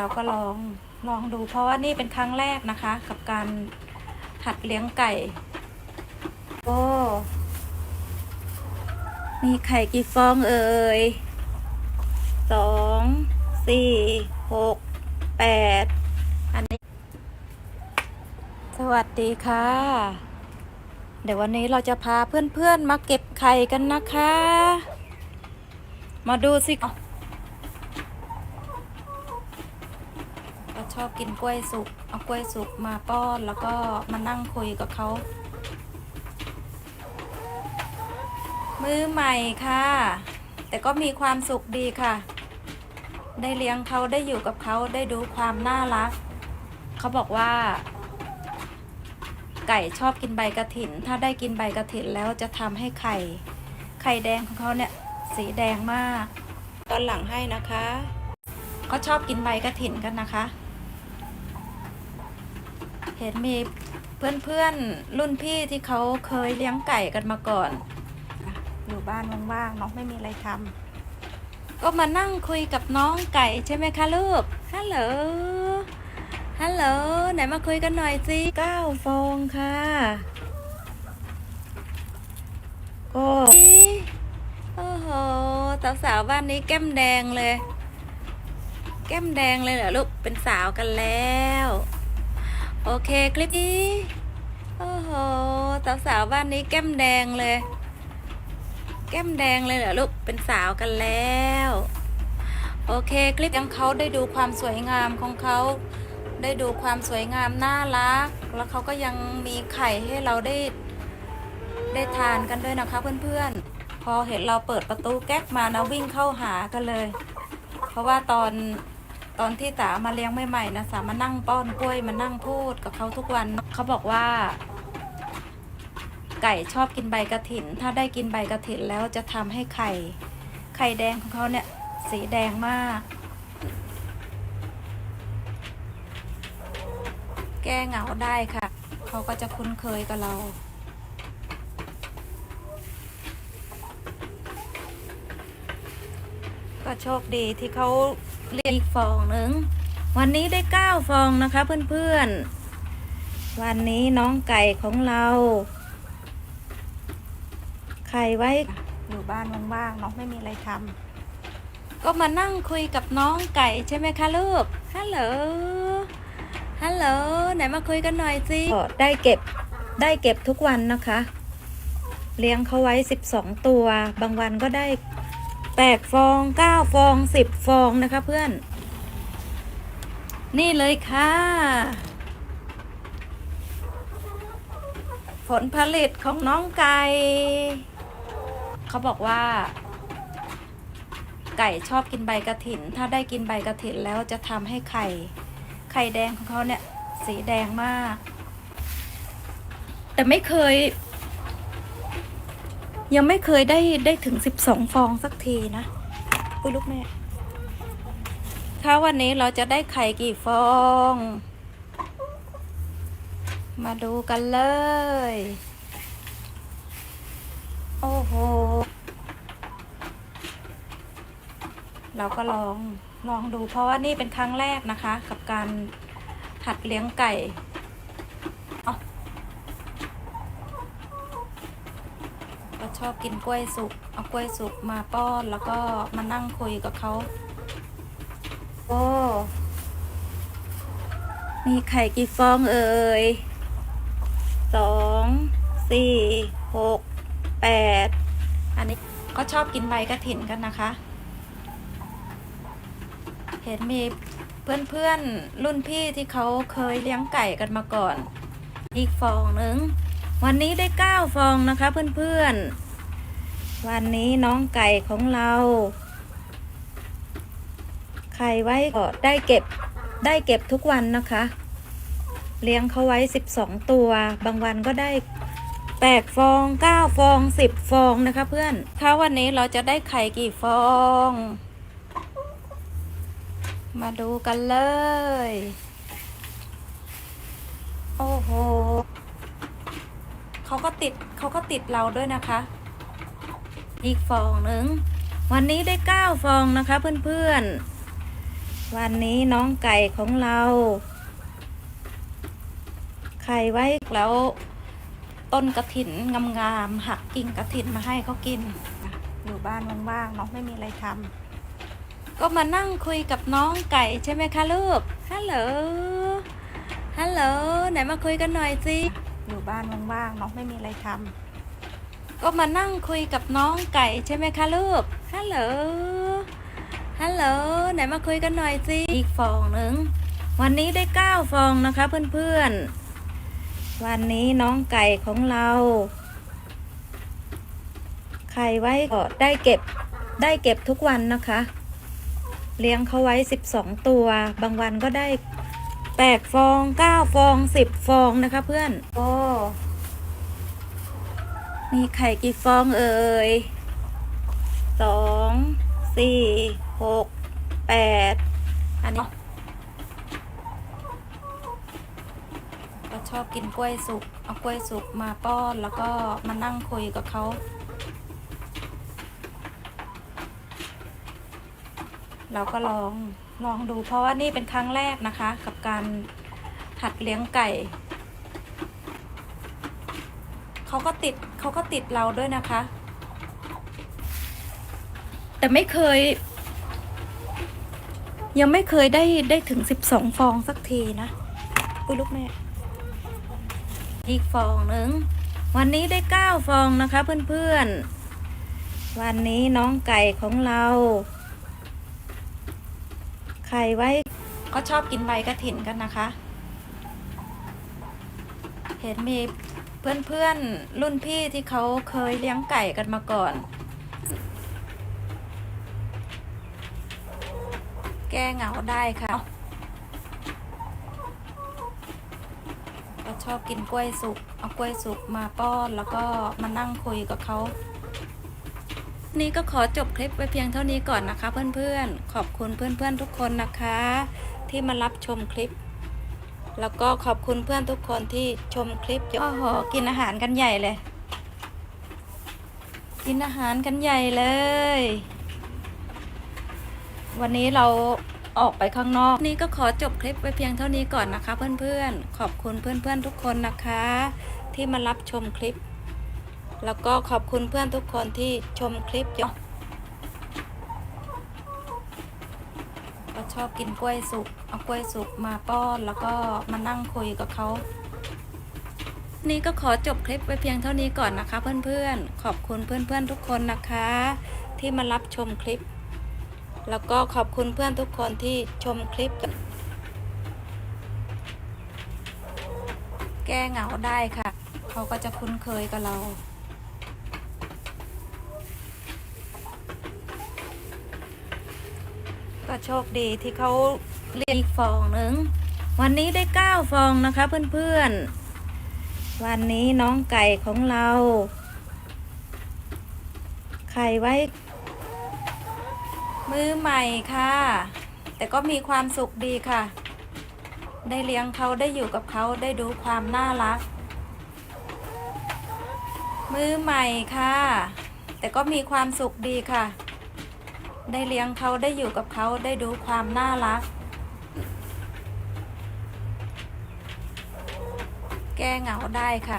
เราก็ลองลองดูเพราะว่านี่เป็นครั้งแรกนะคะ กับการหัดเลี้ยงไก่โอ้มีไข่กี่ฟองเอ่ยสองสี่หกแปดอันนี้ สวัสดีค่ะ เดี๋ยววันนี้เราจะพาเพื่อนๆมาเก็บไข่กันนะคะ มาดูสิก็ช อบกินกล้วยสุก เอากล้วยสุกมาป้อนแล้วก็มานั่งคุยกับเขามือใหม่ค่ะ แต่ก็มีความสุขดีค่ะ ได้เลี้ยงเขาได้อยู่กับเขาได้ดูความน่ารัก เขาบอกว่า ไก่ชอบกินใบกระถิน ถ้าได้กินใบกระถินแล้วจะทำให้ไข่ ไข่แดงของเขาเนี่ยสีแดงมาก ตอนหลังให้นะคะเขาชอบกินใบกระถินกันนะคะ เห็นมีเพื่อนๆ รุ่นพี่ที่เขาเคยเลี้ยงไก่กันมาก่อน อยู่บ้านว่างๆน้องไม่มีอะไรทำก็มานั่งคุยกับน้องไก่ใช่ไหมคะลูก ฮัลโหล ฮัลโหล ไหนมาคุยกันหน่อยสิเก้าฟองค่ะโอ้โอ้โหสาวๆบ้านนี้แก้มแดงเลย แก้มแดงเลยเหรอลูก เป็นสาวกันแล้ว โอเคคลิปนี้โอ้โหสาวๆบ้านนี้แก้มแดงเลย แก้มแดงเลยเหรอลูกเป็นสาวกันแล้ว โอเคคลิปยังเขาได้ดูความสวยงามของเขาได้ดูความสวยงามน่ารัก แล้วเขาก็ยังมีไข่ให้เราได้ได้ทานกันด้วยนะคะเพื่อนๆ พอเห็นเราเปิดประตูแก๊กมานะวิ่งเข้าหากันเลย เพราะว่าตอน ตอนที่ตามาเลี้ยงใหม่ๆนะสามานั่งป้อนกล้วยมานั่งพูดกับเขาทุกวันเขาบอกว่า ไก่ชอบกินใบกระถิน ถ้าได้กินใบกระถินแล้วจะทำให้ไข่ ไข่แดงของเขาเนี่ย สีแดงมาก แก้เหงาได้ค่ะเขาก็จะคุ้นเคยกับเราก็โชคดีที่เขา เรียกอีกฟองหนึ่งวันนี้ได้เก้าฟองนะคะเพื่อนๆ วันนี้น้องไก่ของเราไข่ไว้อยู่บ้านว่างๆน้องไม่มีอะไรทำก็มานั่งคุยกับน้องไก่ใช่ไหมคะลูกฮัลโหลฮัลโหลไหนมาคุยกันหน่อยสิก็ได้เก็บได้เก็บทุกวันนะคะ เลี้ยงเขาไว้ 12 ตัว บางวันก็ได้ 8ฟอง9ฟอง10ฟองนะคะเพื่อน นี่เลยค่ะ ผลผลิตของน้องไก่ เขาบอกว่า ไก่ชอบกินใบกระถิน ถ้าได้กินใบกระถินแล้วจะทำให้ไข่ ไข่แดงของเขาเนี่ย สีแดงมาก แต่ไม่เคย ยังไม่เคยได้ได้ถึงสิบสองฟองสักทีนะอุ้ยลูกแม่ ถ้าวันนี้เราจะได้ไข่กี่ฟอง มาดูกันเลย โอ้โห เราก็ลองลองดูเพราะว่านี่เป็นครั้งแรกนะคะ กับการหัดเลี้ยงไก่เอาก็ ชอบกินกล้วยสุก เอากล้วยสุกมาป้อนแล้วก็มานั่งคุยกับเขา โอ้ มีไข่กี่ฟองเอ่ยสองสี่หกแปดอันนี้ก็ชอบกินใบกระถินกันนะคะ เห็นมีเพื่อนๆรุ่นพี่ที่เขาเคยเลี้ยงไก่กันมาก่อน อีกฟองหนึ่ง วันนี้ได้เก้าฟองนะคะ เพื่อนๆ วันนี้น้องไก่ของเราไข่ไว้ก็ได้เก็บได้เก็บทุกวันนะคะ เลี้ยงเขาไว้ 12 ตัว บางวันก็ได้8ฟอง9ฟอง10ฟองนะคะ เพื่อนถ้าวันนี้เราจะได้ไข่กี่ฟอง มาดูกันเลย โอ้โห เขาก็ติดเขาก็ติดเราด้วยนะคะ อีกฟองหนึ่งวันนี้ได้เก้าฟองนะคะเพื่อนๆ วันนี้น้องไก่ของเราไข่ไว้แล้วต้นกระถินงามๆหักกิ่งกระถินมาให้เขากิน อยู่บ้านว่างๆน้องไม่มีอะไรทำก็มานั่งคุยกับน้องไก่ใช่ไหมคะลูกฮัลโหลฮัลโหลไหนมาคุยกันหน่อยสิ อยู่บ้านว่างๆน้องไม่มีอะไรทำก็มานั่งคุยกับน้องไก่ใช่ไหมคะลูกฮัลโหลฮัลโหลไหนมาคุยกันหน่อยสิอีกฟองหนึ่งวันนี้ได้เก้าฟองนะคะเพื่อนๆ วันนี้น้องไก่ของเราไข่ไว้ก็ได้เก็บได้เก็บทุกวันนะคะ เลี้ยงเขาไว้ 12 ตัว บางวันก็ได้ 8ฟอง9ฟอง10ฟองนะคะเพื่อนโอ้มีไข่กี่ฟองเอ่ยสองสี่หกแปดอันนี้ก็ชอบกินกล้วยสุก เอากล้วยสุกมาป้อนแล้วก็มานั่งคุยกับเขาเราก็ลอง ลองดูเพราะว่านี่เป็นครั้งแรกนะคะ กับการหัดเลี้ยงไก่ เขาก็ติดเขาก็ติดเราด้วยนะคะ แต่ไม่เคย ยังไม่เคยได้ได้ถึงสิบสองฟองสักทีนะอุ้ยลูกแม่อีกฟองหนึ่งวันนี้ได้เก้าฟองนะคะเพื่อนๆ วันนี้น้องไก่ของเรา ไข่ไว้ก็ชอบกินใบกระถินกันนะคะ เห็นมีเพื่อนๆรุ่นพี่ที่เขาเคยเลี้ยงไก่กันมาก่อน แก้เหงาได้ค่ะก็ชอบกินกล้วยสุก เอากล้วยสุกมาป้อนแล้วก็มานั่งคุยกับเขา นี่ก็ขอจบคลิปไว้เพียงเท่านี้ก่อนนะคะ เพื่อนๆ ขอบคุณเพื่อนๆทุกคนนะคะ ที่มารับชมคลิป แล้วก็ขอบคุณเพื่อนทุกคนที่ชมคลิปโอ้โหกินอาหารกันใหญ่เลย กินอาหารกันใหญ่เลย วันนี้เราออกไปข้างนอก นี่ก็ขอจบคลิปไว้เพียงเท่านี้ก่อนนะคะ เพื่อนๆ ขอบคุณเพื่อนๆทุกคนนะคะ ที่มารับชมคลิป แล้วก็ขอบคุณเพื่อนทุกคนที่ชมคลิปอยู่ก็ชอบกินกล้วยสุก เอากล้วยสุกมาป้อน แล้วก็มานั่งคุยกับเขา นี่ก็ขอจบคลิปไว้เพียงเท่านี้ก่อนนะคะ เพื่อนๆ ขอบคุณเพื่อนๆทุกคนนะคะ ที่มารับชมคลิป แล้วก็ขอบคุณเพื่อนทุกคนที่ชมคลิป แก้เหงาได้ค่ะ เขาก็จะคุ้นเคยกับเรา ก็โชคดีที่เขาเรียกอีกฟองหนึ่ง วันนี้ได้เก้าฟองนะคะเพื่อนๆ วันนี้น้องไก่ของเรา ไข่ไว้ มือใหม่ค่ะ แต่ก็มีความสุขดีค่ะ ได้เลี้ยงเขาได้อยู่กับเขาได้ดูความน่ารัก มือใหม่ค่ะ แต่ก็มีความสุขดีค่ะ ได้เลี้ยงเขาได้อยู่กับเขาได้ดูความน่ารัก แก้เหงาได้ค่ะ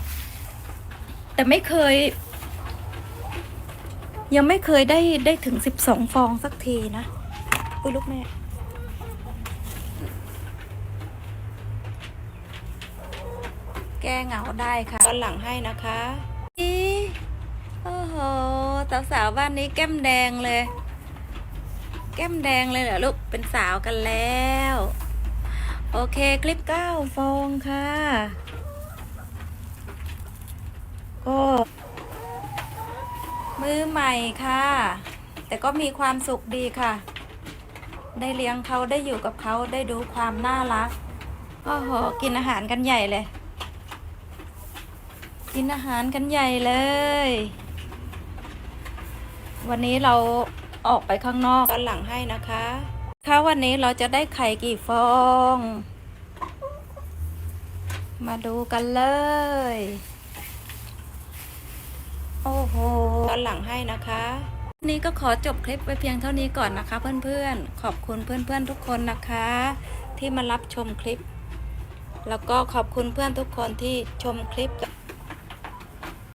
แต่ไม่เคย ยังไม่เคยได้ได้ถึงสิบสองฟองสักทีนะ อุ้ยลูกแม่แก้เหงาได้ค่ะตอนหลังให้นะคะอีโอ้โหสาวๆบ้านนี้แก้มแดงเลยแก้มแดงเลยเหรอลูก เป็นสาวกันแล้ว โอเคคลิปเก้าฟองค่ะ ก็มือใหม่ค่ะ แต่ก็มีความสุขดีค่ะ ได้เลี้ยงเขาได้อยู่กับเขาได้ดูความน่ารักโอ้โหกินอาหารกันใหญ่เลย กินอาหารกันใหญ่เลย วันนี้เรา ออกไปข้างนอกตอนหลังให้นะคะค่ะวันนี้เราจะได้ไข่กี่ฟอง มาดูกันเลย โอ้โหตอนหลังให้นะคะนี้ก็ขอจบคลิปไว้เพียงเท่านี้ก่อนนะคะ เพื่อนๆ ขอบคุณเพื่อนๆทุกคนนะคะ ที่มารับชมคลิป แล้วก็ขอบคุณเพื่อนทุกคนที่ชมคลิป